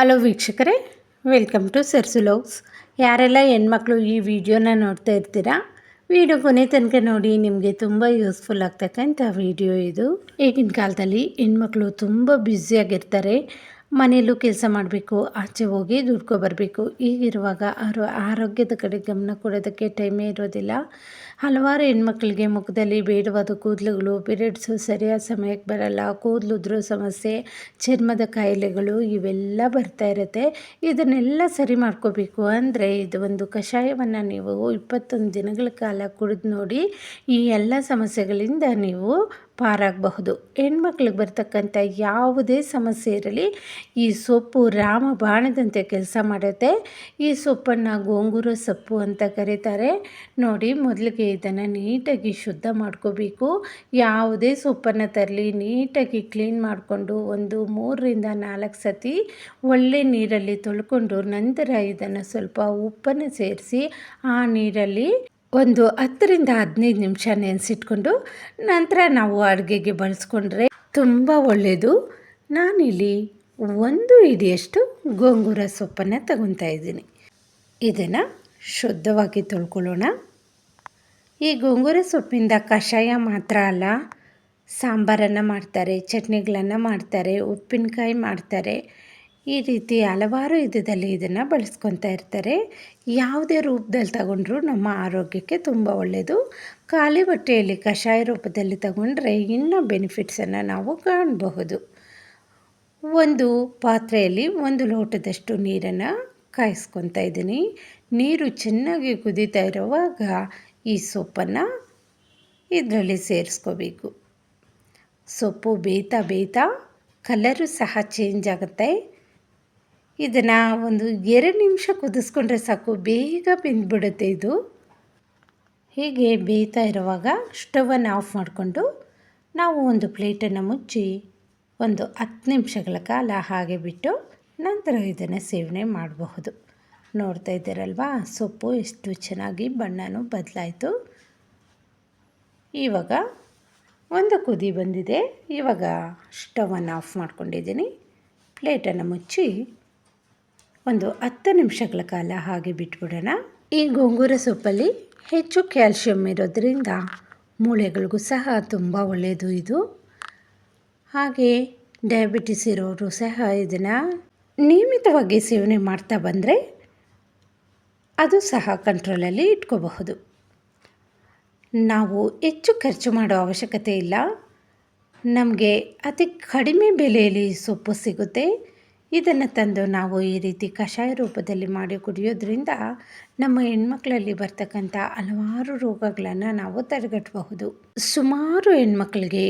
Hello ವೀಕ್ಷಕರೇ, welcome to ಸರ್ಸುಲೋಗ್ಸ್ ಯಾರೆಲ್ಲ ಹೆಣ್ಮಕ್ಳು ಈ ವಿಡಿಯೋನ ನೋಡ್ತಾ ಇರ್ತೀರಾ, ವಿಡಿಯೋ ಕೊನೆ ತನಕ ನೋಡಿ, ನಿಮಗೆ ತುಂಬ ಯೂಸ್ಫುಲ್ ಆಗ್ತಕ್ಕಂಥ ವಿಡಿಯೋ ಇದು. ಈಗಿನ ಕಾಲದಲ್ಲಿ ಹೆಣ್ಮಕ್ಳು ತುಂಬ ಬ್ಯುಸಿಯಾಗಿರ್ತಾರೆ ಮನೆಯಲ್ಲೂ ಕೆಲಸ ಮಾಡಬೇಕು, ಆಚೆ ಹೋಗಿ ದುಡ್ಕೊಬರಬೇಕು ಈಗಿರುವಾಗ ಅವರು ಆರೋಗ್ಯದ ಕಡೆ ಗಮನ ಕೊಡೋದಕ್ಕೆ ಟೈಮೇ ಇರೋದಿಲ್ಲ. ಹಲವಾರು ಹೆಣ್ಮಕ್ಳಿಗೆ ಮುಖದಲ್ಲಿ ಬೇಡವಾದ ಕೂದಲುಗಳು, ಪೀರಿಯಡ್ಸು ಸರಿಯಾದ ಸಮಯಕ್ಕೆ ಬರಲ್ಲ, ಕೂದಲು ಉದುರೋ ಸಮಸ್ಯೆ, ಚರ್ಮದ ಕಾಯಿಲೆಗಳು ಇವೆಲ್ಲ ಬರ್ತಾ ಇರುತ್ತೆ. ಇದನ್ನೆಲ್ಲ ಸರಿ ಮಾಡ್ಕೋಬೇಕು ಅಂದರೆ ಇದು ಒಂದು ಕಷಾಯವನ್ನು ನೀವು ಇಪ್ಪತ್ತೊಂದು ದಿನಗಳ ಕಾಲ ಕುಡಿದು ನೋಡಿ ಈ ಎಲ್ಲ ಸಮಸ್ಯೆಗಳಿಂದ ನೀವು ಪಾರಾಗಬಹುದು. ಹೆಣ್ಮಕ್ಳಿಗೆ ಬರ್ತಕ್ಕಂಥ ಯಾವುದೇ ಸಮಸ್ಯೆ ಇರಲಿ, ಈ ಸೊಪ್ಪು ರಾಮ ಬಾಣದಂತೆ ಕೆಲಸ ಮಾಡುತ್ತೆ. ಈ ಸೊಪ್ಪನ್ನು ಗೋಂಗೂರ ಸೊಪ್ಪು ಅಂತ ಕರೀತಾರೆ. ನೋಡಿ, ಮೊದಲಿಗೆ ಇದನ್ನು ನೀಟಾಗಿ ಶುದ್ಧ ಮಾಡ್ಕೋಬೇಕು. ಯಾವುದೇ ಸೊಪ್ಪನ್ನು ತರಲಿ, ನೀಟಾಗಿ ಕ್ಲೀನ್ ಮಾಡಿಕೊಂಡು ಒಂದು ಮೂರರಿಂದ ನಾಲ್ಕು ಸತಿ ಒಳ್ಳೆ ನೀರಲ್ಲಿ ತೊಳ್ಕೊಂಡು ನಂತರ ಇದನ್ನು ಸ್ವಲ್ಪ ಉಪ್ಪನ್ನು ಸೇರಿಸಿ ಆ ನೀರಲ್ಲಿ ಒಂದು ಹತ್ತರಿಂದ ಹದಿನೈದು ನಿಮಿಷ ನೆನೆಸಿಟ್ಕೊಂಡು ನಂತರ ನಾವು ಅಡುಗೆಗೆ ಬಳಸ್ಕೊಂಡ್ರೆ ತುಂಬ ಒಳ್ಳೆಯದು ನಾನಿಲ್ಲಿ ಒಂದು ಹಿಡಿಯಷ್ಟು ಗೋಂಗೂರ ಸೊಪ್ಪನ್ನು ತಗೊತಾ ಇದ್ದೀನಿ. ಇದನ್ನು ಶುದ್ಧವಾಗಿ ತೊಳ್ಕೊಳ್ಳೋಣ. ಈ ಗೋಂಗೂರ ಸೊಪ್ಪಿಂದ ಕಷಾಯ ಮಾತ್ರ ಅಲ್ಲ, ಸಾಂಬಾರನ್ನು ಮಾಡ್ತಾರೆ, ಚಟ್ನಿಗಳನ್ನು ಮಾಡ್ತಾರೆ, ಉಪ್ಪಿನಕಾಯಿ ಮಾಡ್ತಾರೆ ಈ ರೀತಿ ಹಲವಾರು ವಿಧದಲ್ಲಿ ಇದನ್ನು ಬಳಸ್ಕೊತಾ ಇರ್ತಾರೆ. ಯಾವುದೇ ರೂಪದಲ್ಲಿ ತಗೊಂಡ್ರು ನಮ್ಮ ಆರೋಗ್ಯಕ್ಕೆ ತುಂಬ ಒಳ್ಳೆಯದು ಖಾಲಿ ಹೊಟ್ಟೆಯಲ್ಲಿ ಕಷಾಯ ರೂಪದಲ್ಲಿ ತಗೊಂಡ್ರೆ ಇನ್ನೂ ಬೆನಿಫಿಟ್ಸನ್ನು ನಾವು ಕಾಣಬಹುದು. ಒಂದು ಪಾತ್ರೆಯಲ್ಲಿ ಒಂದು ಲೋಟದಷ್ಟು ನೀರನ್ನು ಕಾಯಿಸ್ಕೊತಾ ಇದ್ದೀನಿ. ನೀರು ಚೆನ್ನಾಗಿ ಕುದೀತಾ ಇರುವಾಗ ಈ ಸೊಪ್ಪನ್ನು ಇದರಲ್ಲಿ ಸೇರಿಸ್ಕೋಬೇಕು. ಸೊಪ್ಪು ಬೇಯ್ತಾ ಬೇಯ್ತಾ ಕಲರು ಸಹ ಚೇಂಜ್ ಆಗುತ್ತೆ. ಇದನ್ನು ಒಂದು ಎರಡು ನಿಮಿಷ ಕುದಿಸ್ಕೊಂಡ್ರೆ ಸಾಕು, ಬೇಗ ಬೆಂದ್ಬಿಡುತ್ತೆ ಇದು. ಹೀಗೆ ಬೇಯ್ತಾ ಇರುವಾಗ ಸ್ಟವನ್ನು ಆಫ್ ಮಾಡಿಕೊಂಡು ನಾವು ಒಂದು ಪ್ಲೇಟನ್ನು ಮುಚ್ಚಿ ಒಂದು ಹತ್ತು ನಿಮಿಷಗಳ ಕಾಲ ಹಾಗೆ ಬಿಟ್ಟು ನಂತರ ಇದನ್ನು ಸೇವನೆ ಮಾಡಬಹುದು. ನೋಡ್ತಾ ಇದ್ದೀರಲ್ವಾ, ಸೊಪ್ಪು ಎಷ್ಟು ಚೆನ್ನಾಗಿ ಬಣ್ಣನೂ ಬದಲಾಯಿತು. ಇವಾಗ ಒಂದು ಕುದಿ ಬಂದಿದೆ. ಇವಾಗ ಸ್ಟವನ್ನು ಆಫ್ ಮಾಡ್ಕೊಂಡಿದ್ದೀನಿ. ಪ್ಲೇಟನ್ನು ಮುಚ್ಚಿ ಒಂದು ಹತ್ತು ನಿಮಿಷಗಳ ಕಾಲ ಹಾಗೆ ಬಿಟ್ಬಿಡೋಣ. ಈ ಗೋಂಗೂರ ಸೊಪ್ಪಲ್ಲಿ ಹೆಚ್ಚು ಕ್ಯಾಲ್ಶಿಯಂ ಇರೋದ್ರಿಂದ ಮೂಳೆಗಳಿಗೂ ಸಹ ತುಂಬ ಒಳ್ಳೆಯದು ಇದು. ಹಾಗೆ ಡಯಾಬಿಟಿಸ್ ಇರೋರು ಸಹ ಇದನ್ನು ನಿಯಮಿತವಾಗಿ ಸೇವನೆ ಮಾಡ್ತಾ ಬಂದರೆ ಅದು ಸಹ ಕಂಟ್ರೋಲಲ್ಲಿ ಇಟ್ಕೋಬಹುದು. ನಾವು ಹೆಚ್ಚು ಖರ್ಚು ಮಾಡೋ ಅವಶ್ಯಕತೆ ಇಲ್ಲ. ನಮಗೆ ಅತಿ ಕಡಿಮೆ ಬೆಲೆಯಲ್ಲಿ ಸೊಪ್ಪು ಸಿಗುತ್ತೆ. ಇದನ್ನು ತಂದು ನಾವು ಈ ರೀತಿ ಕಷಾಯ ರೂಪದಲ್ಲಿ ಮಾಡಿ ಕುಡಿಯೋದ್ರಿಂದ ನಮ್ಮ ಹೆಣ್ಮಕ್ಳಲ್ಲಿ ಬರ್ತಕ್ಕಂಥ ಹಲವಾರು ರೋಗಗಳನ್ನು ನಾವು ತಡೆಗಟ್ಟಬಹುದು. ಸುಮಾರು ಹೆಣ್ಮಕ್ಳಿಗೆ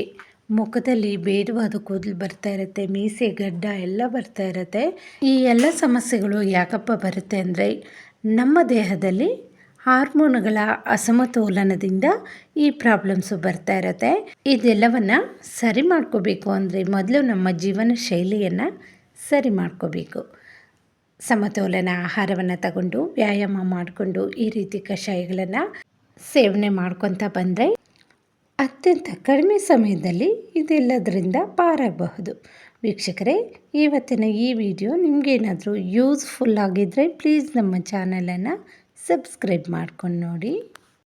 ಮುಖದಲ್ಲಿ ಬೇಡವಾದ ಕೂದಲು ಬರ್ತಾ ಇರುತ್ತೆ, ಮೀಸೆ, ಗಡ್ಡ ಎಲ್ಲ ಬರ್ತಾ ಇರುತ್ತೆ. ಈ ಎಲ್ಲ ಸಮಸ್ಯೆಗಳು ಯಾಕಪ್ಪ ಬರುತ್ತೆ ಅಂದರೆ ನಮ್ಮ ದೇಹದಲ್ಲಿ ಹಾರ್ಮೋನುಗಳ ಅಸಮತೋಲನದಿಂದ ಈ ಪ್ರಾಬ್ಲಮ್ಸು ಬರ್ತಾ ಇರುತ್ತೆ. ಇದೆಲ್ಲವನ್ನು ಸರಿ ಮಾಡ್ಕೋಬೇಕು ಅಂದರೆ ಮೊದಲು ನಮ್ಮ ಜೀವನ ಶೈಲಿಯನ್ನು ಸರಿ ಮಾಡ್ಕೋಬೇಕು. ಸಮತೋಲನ ಆಹಾರವನ್ನು ತಗೊಂಡು, ವ್ಯಾಯಾಮ ಮಾಡಿಕೊಂಡು ಈ ರೀತಿ ಕಷಾಯಗಳನ್ನು ಸೇವನೆ ಮಾಡ್ಕೊತ ಬಂದರೆ ಅತ್ಯಂತ ಕಡಿಮೆ ಸಮಯದಲ್ಲಿ ಇದೆಲ್ಲದರಿಂದ ಪಾರಾಗಬಹುದು. ವೀಕ್ಷಕರೇ, ಇವತ್ತಿನ ಈ ವಿಡಿಯೋ ನಿಮಗೇನಾದರೂ ಯೂಸ್ಫುಲ್ ಆಗಿದ್ದರೆ ಪ್ಲೀಸ್ ನಮ್ಮ ಚಾನಲನ್ನು ಸಬ್ಸ್ಕ್ರೈಬ್ ಮಾಡ್ಕೊಂಡು ನೋಡಿ.